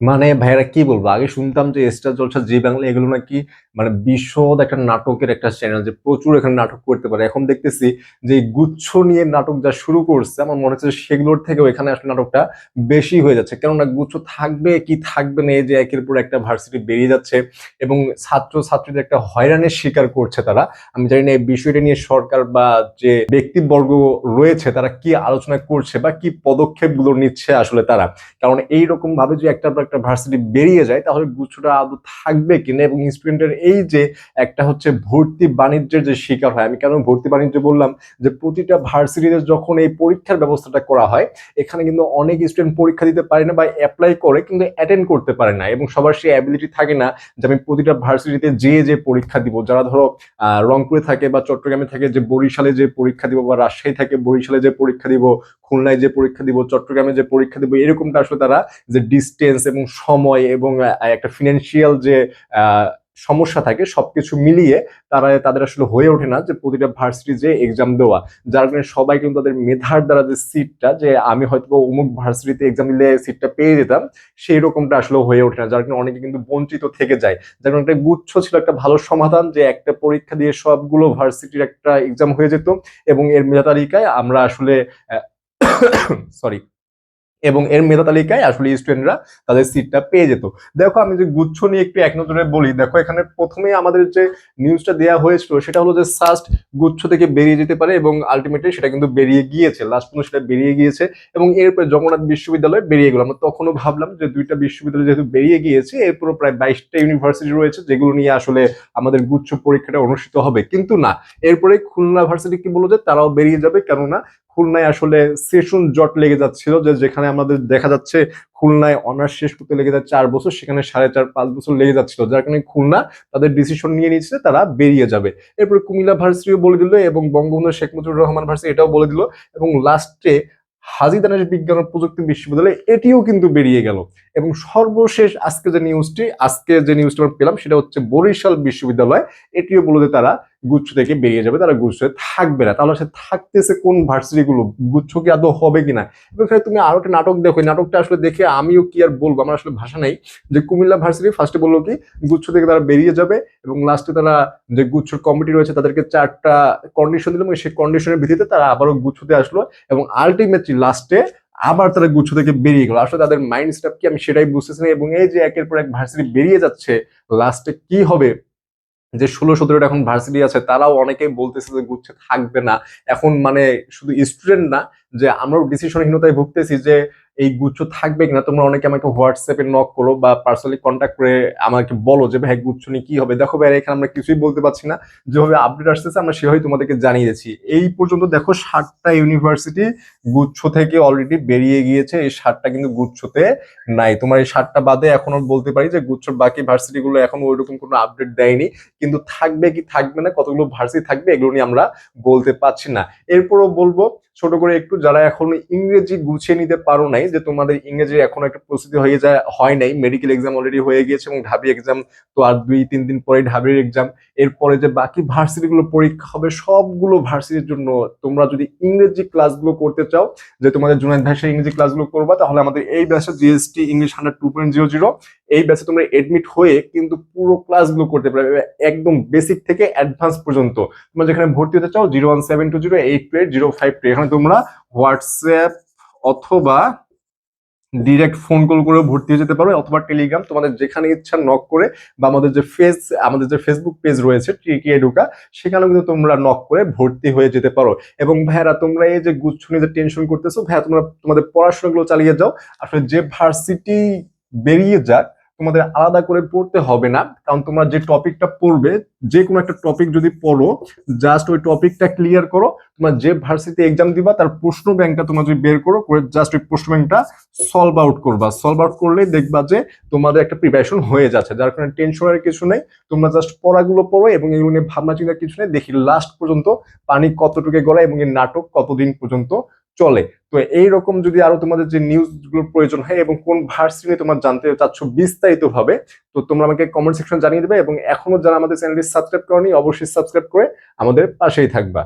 মানে ভাইরা কি বলব? আগে শুনতাম যে স্টার জলসা জি বাংলা এগুলো নাকি মানে বিশদ একটা নাটকের একটা চ্যানেল যে প্রচুর এখানে নাটক করতে পারে। এখন দেখতেছি যে গুচ্ছ নিয়ে নাটক যা শুরু করছে, আমার মনে হচ্ছে সেগুলোর থেকেও এখানে আসলে নাটকটা বেশি হয়ে যাচ্ছে। কেননা গুচ্ছ থাকবে, কি থাকবে না, এই যে একের পর একটা ভার্সিটি বেরিয়ে যাচ্ছে এবং ছাত্র ছাত্রীদের একটা হয়রানির শিকার করছে তারা। আমি জানি না এই বিষয়টা নিয়ে সরকার বা যে ব্যক্তিবর্গ রয়েছে, তারা কি আলোচনা করছে বা কি পদক্ষেপগুলো নিচ্ছে আসলে তারা। কারণ এইরকম ভাবে যে একটা একটা ভার্সিটি বেরিয়ে যায়, তাহলে গুচ্ছটা আদৌ থাকবে কিনা এবং স্টুডেন্টের এই যে একটা হচ্ছে ভর্তি বাণিজ্যের যে শিকার হয়, আমি কেন ভর্তি বাণিজ্য বললাম? যে প্রতিটা ভার্সিটিতে যখন এই পরীক্ষার ব্যবস্থাটা করা হয়, এখানে কিন্তু অনেক স্টুডেন্ট পরীক্ষা দিতে পারে না বা অ্যাপ্লাই করে কিন্তু অ্যাটেন্ড করতে পারে না এবং সবার সেই অ্যাবিলিটি থাকে না যে আমি প্রতিটা ভার্সিটিতে যে যে পরীক্ষা দিব। যারা ধরো রংপুরে থাকে বা চট্টগ্রামে থাকে যে বরিশালে যে পরীক্ষা দিব বা রাজশাহী থাকে বরিশালে যে পরীক্ষা দিব, খুলনায় যে পরীক্ষা দিব, চট্টগ্রামে যে পরীক্ষা দিব, এরকমটা আসলে তারা যে ডিস্টেন্স এবং সময় এবং একটা ফিনান্সিয়াল যে সমস্যা থাকে সবকিছু মিলিয়ে তারা, তাদের আসলে হয়ে ওঠে না যে প্রতিটা ভার্সিটি যে এক্সাম দেওয়া। যার কারণে সবাই কিন্তু তাদের মেধার দ্বারা যে সিটটা যে আমি হয়তো অমুক ভার্সিটিতে এক্সাম দিলে সিটটা পেয়ে যেতাম, সেই রকমটা আসলে হয়ে ওঠে না। যার কারণে অনেকে কিন্তু বঞ্চিত থেকে যায়। যার কারণে একটা গুচ্ছ ছিল, একটা ভালো সমাধান যে একটা পরীক্ষা দিয়ে সবগুলো ভার্সিটির একটা এক্সাম হয়ে যেত এবং এর মেধা তালিকায় আমরা আসলে সরি এবং এর মেধা তালিকায় আসলে স্টুডেন্টরা তাদের সিটটা পেয়ে যেত। দেখো, আমি যে গুচ্ছ নিয়ে একটু এক নজরে বলি, দেখো, এখানে প্রথমে আমাদের যে নিউজটা দেওয়া হয়েছিল, সেটা হলো যে সাস্ট গুচ্ছ থেকে বেরিয়ে যেতে পারে এবং আলটিমেটলি সেটা কিন্তু বেরিয়ে গিয়েছে লাস্ট পর্যন্ত সেটা বেরিয়ে গিয়েছে এবং এরপরে জগন্নাথ বিশ্ববিদ্যালয় বেরিয়ে গেল। আমরা তখনও ভাবলাম যে দুইটা বিশ্ববিদ্যালয় যেহেতু বেরিয়ে গিয়েছে এরপরও প্রায় বাইশটা ইউনিভার্সিটি রয়েছে যেগুলো নিয়ে আসলে আমাদের গুচ্ছ পরীক্ষাটা অনুষ্ঠিত হবে। কিন্তু না, এরপরে খুলনা ভার্সিটি কি বলল যে তারাও বেরিয়ে যাবে, কেননা খুলনায় আসলে সেশন জট লেগে যাচ্ছিল, যে যেখানে আমাদের দেখা যাচ্ছে খুলনায় অনার্স শেষ করতে লেগে যায় চার বছর, সেখানে সাড়ে চার, পাঁচ বছর লেগে যাচ্ছিল। যার কারণে খুলনা তাদের ডিসিশন নিয়ে নিয়েছে তারা বেরিয়ে যাবে। এরপর কুমিল্লা ভার্সিটিও বলে দিল এবং বঙ্গবন্ধু শেখ মুজিবুর রহমান ভার্সিটি এটাও বলে দিল এবং লাস্টে হাজি দানেশ বিজ্ঞান ও প্রযুক্তি বিশ্ববিদ্যালয় এটিও কিন্তু বেরিয়ে গেল। এবং সর্বশেষ আজকে যে নিউজটি আজকে যে নিউজটি আমরা পেলাম সেটা হচ্ছে বরিশাল বিশ্ববিদ্যালয়। এটিও বলে তারা গুচ্ছ থেকে বেরিয়ে যাবে, তারা গুচ্ছ থাকবে না। তাহলে সে থাকতেছে কোন ভার্সিটি গুলো গুচ্ছ কি আদৌ হবে কিনা? এবং এখানে তুমি আরও একটা নাটক দেখো নাটকটা আসলে দেখে আমিও কি আর বলব? আমার আসলে ভাষা নেই। যে কুমিল্লা ভার্সিটি ফার্স্টে বলল কি, গুচ্ছ থেকে তারা বেরিয়ে যাবে এবং লাস্টে তারা যে গুচ্ছর কমিটি রয়েছে, তাদেরকে চারটা কন্ডিশন দিল এবং সেই কন্ডিশনের ভিত্তিতে তারা আবারও গুচ্ছতে আসলো এবং আলটিমেটলি লাস্টে আবার তারা গুচ্ছ থেকে বেরিয়ে গেল। আসলে তাদের মাইন্ড স্টাফ কি আমি সেটাই বুঝতেছি না এবং এই যে একের পর এক ভার্সিটি বেরিয়ে যাচ্ছে লাস্টে কি হবে যে ষোলো সতেরোটা এখন ভার্সিটি আছে, তারাও অনেকেই বলতেছে যে গুচ্ছে থাকবে না। এখন মানে শুধু স্টুডেন্ট না, যে আমরাও ডিসিশনহীনতায় ভুগতেছি যে এই গুচ্ছ থাকবে কিনা? তোমরা অনেকে আমাকে হোয়াটসঅ্যাপে নক করো বা পার্সোনালি কন্ট্যাক্ট করে আমাকে বলো যে, ভাই, গুচ্ছ নিয়ে কি হবে? দেখো ভাই, এখানে আমরা কিছুই বলতে পারছি না। যেভাবে আপডেট আসতেছে, আমরা সেভাবেই তোমাদেরকে জানিয়ে দিচ্ছি। এই পর্যন্ত দেখো সাতটা ইউনিভার্সিটি গুচ্ছ থেকে অলরেডি বেরিয়ে গিয়েছে। এই সাতটা কিন্তু গুচ্ছতে নাই। তোমার এই সাতটা বাদে এখনও বলতে পারি যে, গুচ্ছর বাকি ভার্সিটিগুলো এখন ওইরকম কোনো আপডেট দেয়নি। কিন্তু থাকবে কি থাকবে না, কতগুলো ভার্সিটি থাকবে, এগুলো নিয়ে আমরা বলতে পারছি না। এরপরও বলব ছোট করে একটু যারা এখন ইংরেজি গুছিয়ে নিতে পারো নাই, যে তোমাদের ইংরেজি এখন একটা প্রস্তুতি হয়ে যায়, হয় নাই মেডিকেল এক্সাম অলরেডি হয়ে গিয়েছে এবং ঢাবি এক্সাম তো আর দুই, তিন দিন পরে ঢাবির এক্সাম এরপরে যে বাকি ভার্সিটি গুলো পরীক্ষা হবে, সবগুলো ভার্সিটির জন্য তোমরা যদি ইংরেজি ক্লাসগুলো করতে চাও, যে তোমাদের জুনাইদ ভাষায় ইংরেজি ক্লাসগুলো করবা, তাহলে আমাদের এই ব্যাচে GST English hundred two point zero zero এই ব্যাচে তোমরা এডমিট হয়ে কিন্তু পুরো ক্লাসগুলো করতে পারবে, একদম বেসিক থেকে অ্যাডভান্স পর্যন্ত। তোমরা যেখানে ভর্তি হতে চাও zero one seven two zero eight two eight zero five two এখানে তোমরা হোয়াটসঅ্যাপ অথবা ডিরেক্ট ফোন কল করে ভর্তি হয়ে যেতে পারো, অথবা টেলিগ্রাম তোমাদের যেখানে ইচ্ছা নক করে, বা আমাদের যে ফেস আমাদের যে ফেসবুক পেজ রয়েছে টিকি এডুকা সেখানেও কিন্তু তোমরা নক করে ভর্তি হয়ে যেতে পারো। এবং ভাইরা তোমরা এই যে গুচ্ছ নিয়ে যে টেনশন করতেছো, ভাইয়া, তোমরা তোমাদের পড়াশোনাগুলো চালিয়ে যাও। আসলে যে ভার্সিটি বেরিয়ে যাক তোমাদের আলাদা করে পড়তে হবে না, কারণ তোমরা যে টপিকটা পড়বে, যে কোনো একটা টপিক যদি পড়ো জাস্ট ওই টপিকটা ক্লিয়ার করো, তোমরা যে ভার্সিটি এক্সাম দিবা, তার প্রশ্ন ব্যাংকটা তোমরা যদি বের করো, করে জাস্ট ওই প্রশ্ন ব্যাংকটা সলভ আউট করবা। সলভ আউট করলেই দেখবা যে তোমাদের একটা প্রিপারেশন হয়ে যাচ্ছে, যার কারণে টেনশনের কিছু নেই। তোমরা জাস্ট পড়াগুলো পড়ো এবং এগুলো নিয়ে ভাবনা চিন্তার কিছু নেই। দেখি লাস্ট পর্যন্ত পানি কতটুকু গড়া এবং এই নাটক কতদিন পর্যন্ত চলে। তো এইরকম যদি আরও তোমাদের যে নিউজগুলোর প্রয়োজন হয় এবং কোন ভার্সিনে তোমরা জানতে চাচ্ছ বিস্তারিত ভাবে তো তোমরা আমাকে কমেন্ট সেকশন জানিয়ে দেবে এবং এখনও যারা আমাদের চ্যানেলটি সাবস্ক্রাইব করনি, অবশ্যই সাবস্ক্রাইব করে আমাদের পাশেই থাকবা।